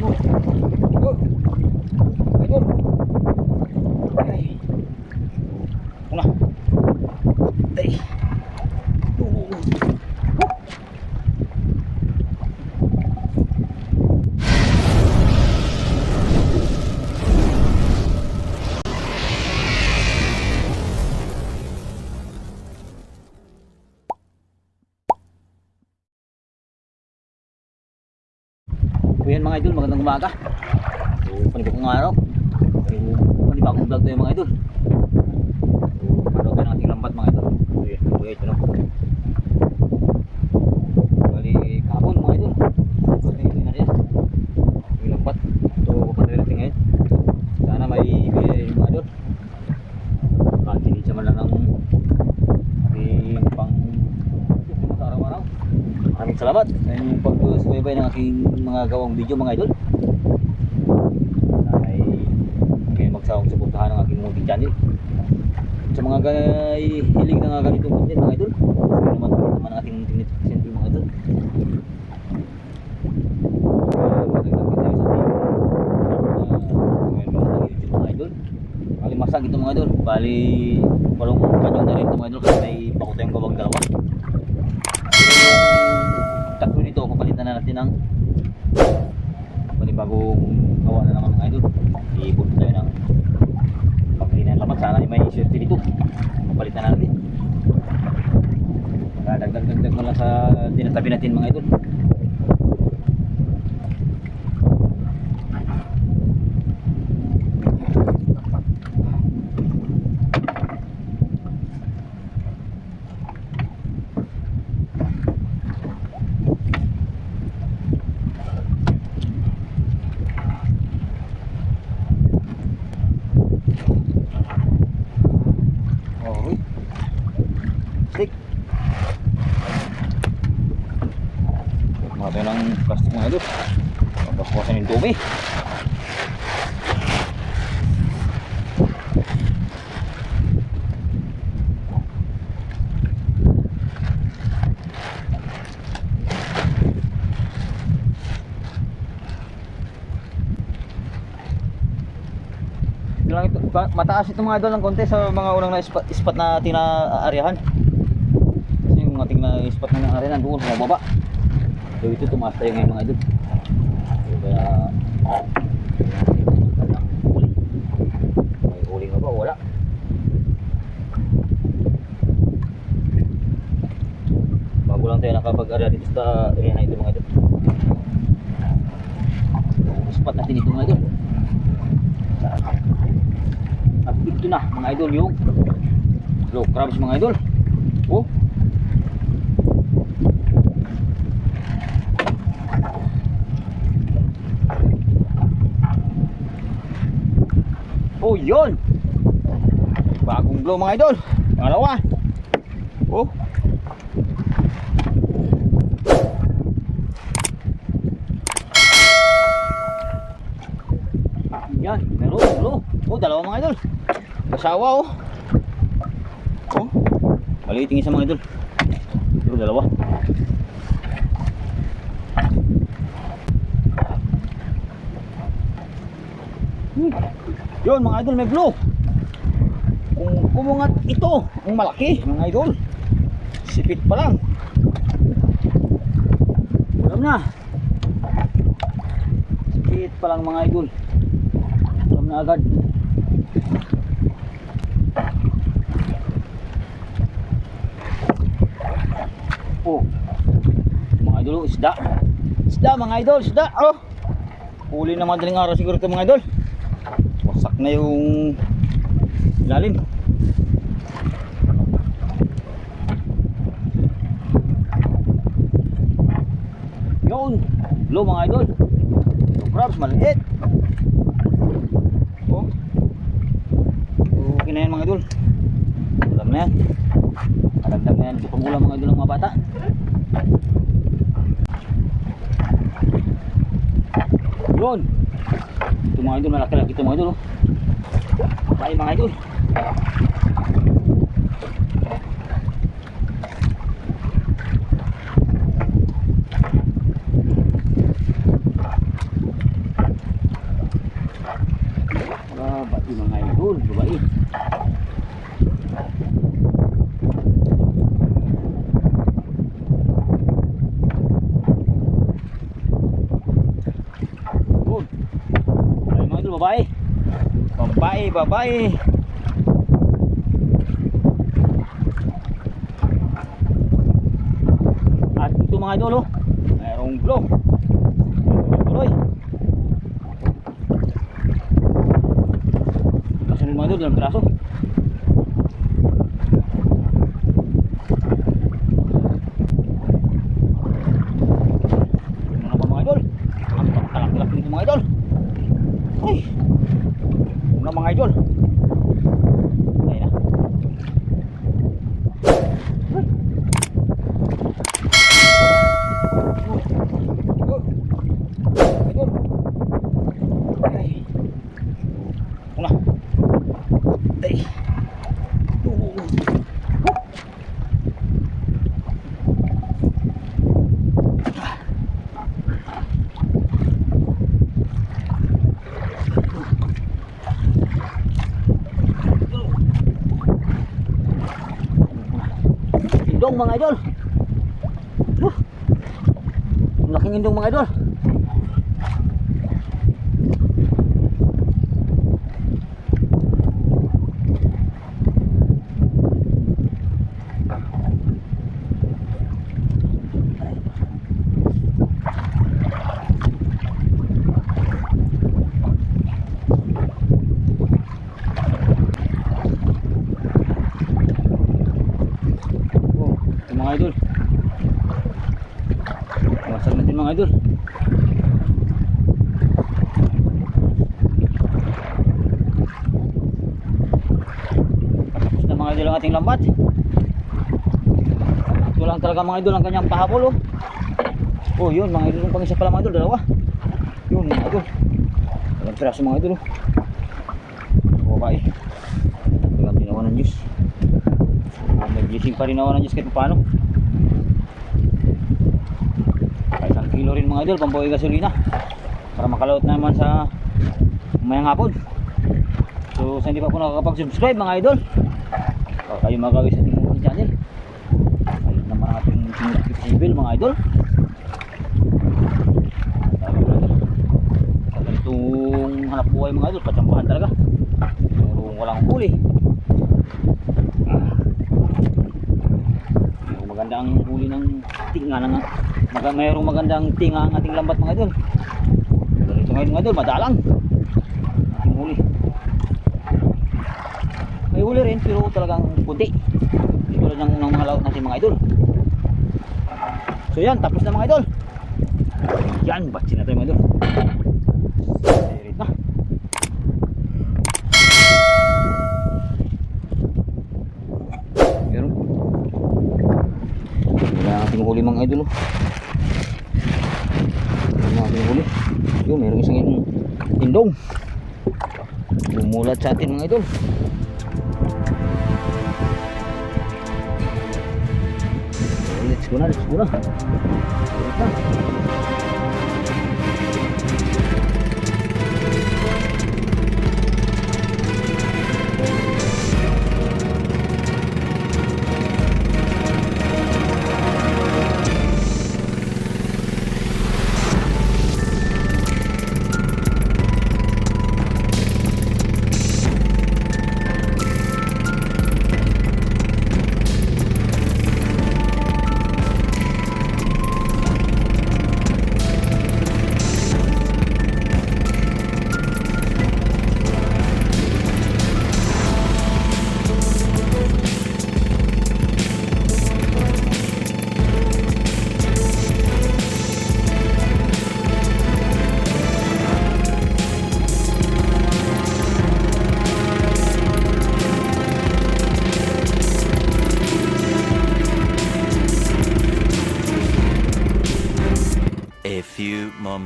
Oh. So yan mga idol, magandang umaga. So panibagong araw. So panibagong vlog tayo mga idol. So paraw tayo ng ating lambat mga idol. So so ito no. Bali kahapon mga idol. So ito na rin. Yung lambat. So papanday natin ngayon. Sana may bigay mga idol. Kahit sa man lang ng ating pang sa araw-araw. Maraming salamat sa inyong pagsubaybay ng aking mga gawang video mga idol. Ay kayo magsawang suportahan ng aking movie channel. Sa mga gay hilig na nga ganitong content mga idol. Gusto naman po naman ang ating internet center mga idol. Bali masag ito mga idol. Bali walong kanyong na rin ito mga idol kasi may pakutayong gawang dalawa tatlo nito papalitan na natin ng panibagong gawa na naman mga idol. Iipon tayo ng pagkalinan lamat sana ay may swerte dito. Papalitan na natin. Dagdag dagdag mo lang sa tinatabi natin mga idol Okay. Stick. Mga tayo ng plastic mga idol. Pagkakuwasan yung dumi. Mataas ito mga idol ng konti sa mga unang na spot na tinaaryahan. Ating na spot na naaryahan doon sa baba. So ito tumaas tayo ngayon mga idol. So kaya may huli nga ba? Wala. Bago lang tayo nakapag-arya dito sa area na ito mga idol. Spot natin ito mga idol. At ito na mga idol yung low crabs mga idol. Oh. Oh, yun. Bagong blow mga idol. Pangalawa. Oh. Yan, meron, meron. Oh, dalawa mga idol. Kasawa oh. Oh. Maliiting isa mga idol. Pero dalawa. Yun mga idol, may blue. Kung kumungat ito, ang malaki mga idol. Sipit pa lang. Ulam na. Sipit pa lang mga idol. Ulam na agad. Oh. Mga idol, isda. Isda mga idol, isda. Oh. Huli na madaling araw siguro ito mga idol. Wasak na yung ilalim. Yun. Lo mga idol. Yung crabs maliit. Oh. Okay na yan mga idol. Ulam na yan. Karagdag na yan. Ito pang ulam mga idol ng mga bata. Yun. Ito mga idol, malaki-laki ito mga idol. Oh. Bye mga idol. Babae, babae. At ito mga idol oh. Mayroong glow. Tuloy. Kasunod mga idol, dalang piraso. Tingnan naman mga idol. Ang kalaki-laki nito mga idol. Ay. Una mga idol. Ayun na. Idol. Ay. Una. Ay. Indong mga idol. Huh. Laking indong mga idol. Mga idol. Wasag natin mga idol. Tapos na mga idol ang ating lambat. Ito lang talaga mga idol ang kanyang pahabol oh. Oh yun mga idol yung pang-isa pala mga idol, dalawa. Yun mga idol. Walang piraso mga idol oh. Babae. Talagang tinawa ng Diyos. Ah, may gising pa rin naman ng Diyos kahit paano. Isang kilo rin mga idol, pambuhay gasolina. Para makalawat naman sa mayang hapon. So sa hindi pa po nakakapag-subscribe mga idol, o kayo magawin sa ating channel. Ayun naman ang ating sinusipil mga idol. Talaga mga itong hanap buhay mga idol, patsambahan talaga. Pero walang huli. Magandang huli ng tinga na nga. Maga, mayroong magandang tinga ang ating lambat mga idol. Pero ito ngayon mga idol, madalang. Ating huli. May huli rin pero talagang kunti. Hindi tulad ng, ng mga laot natin mga idol. So yan, tapos na mga idol. Yan, batsi na tayo mga idol. Sirit na. Meron. Wala ang ating huli mga idol. oh. Wala ang ating huli. Yun, meron isang in- indong. Bumulat sa atin mga idol. Let's go na, let's go na.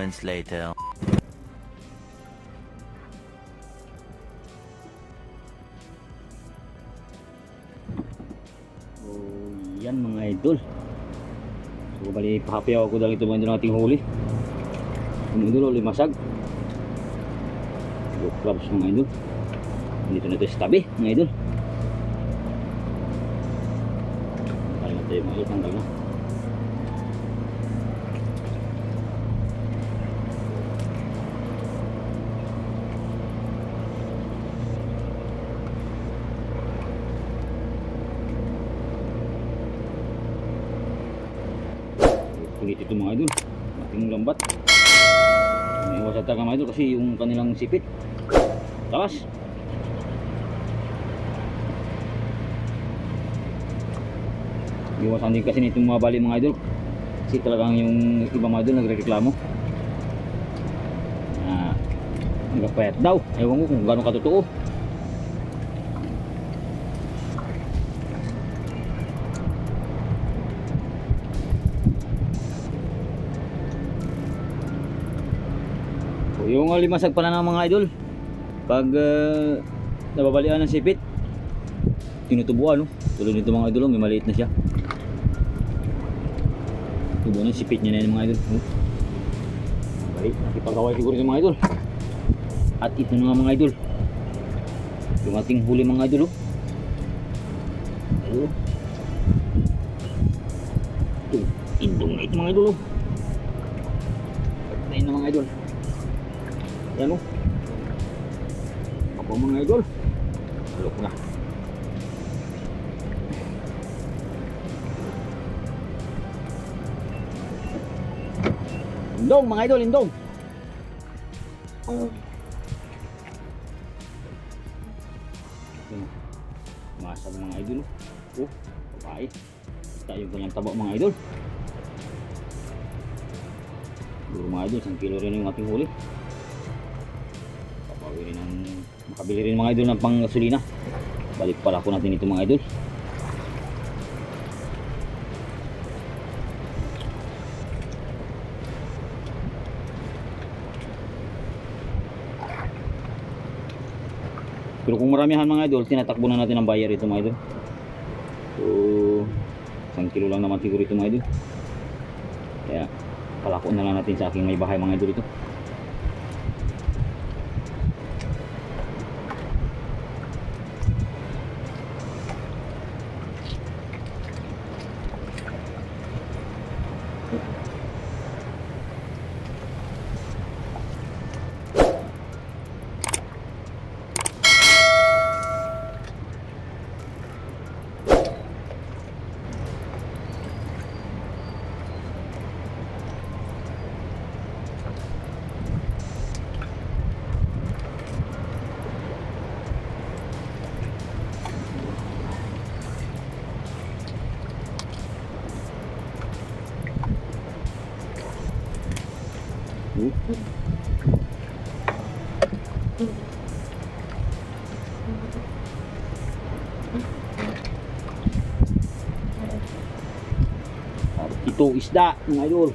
Moments later. So, yan mga idol. So, bali, pahapiyaw ako dahil ito mga idol ng ating huli. Yung idol, ulit masag. So, crabs mga idol. Dito na ito sa mga idol. Tayo na tayo mga idol, tanggal na. Ito mga idol. Ating lambat. May iwas at mga idol kasi yung kanilang sipit. Talas. Iwasan din kasi nitong mga bali mga idol. Kasi talagang yung ibang mga idol nagreklamo. Ah, nagpapayat daw. Ewan ko kung gano'ng katotoo. So, yung uh, limasag pala ng mga idol, pag uh, nababalian ng sipit, tinutubuan, no? Tulad nito mga idol, oh, may maliit na siya. Tubo na, sipit niya na yan mga idol. Oh. Balik, nakipagkaway siguro yung mga idol. At ito nga mga idol. Yung ating huli mga idol, oh. Ayun. Ito, indong mga idol, oh. Ayun na mga idol. Yan o. Ako mga idol. Alok na. Indong mga idol, indong. Yun. Masag mga idol. Oh, babae. Tayo kanyang taba mga idol. Siguro mga idol, isang kilo rin yung ating huli. Makabili rin mga idol ng pang gasolina. Balik pala ko natin ito mga idol. Pero kung maramihan mga idol, tinatakbo na natin ang bayar ito mga idol. So, isang kilo lang naman siguro ito mga idol. Kaya, palako na lang natin sa aking may bahay mga idol ito. Ito isda mga idol.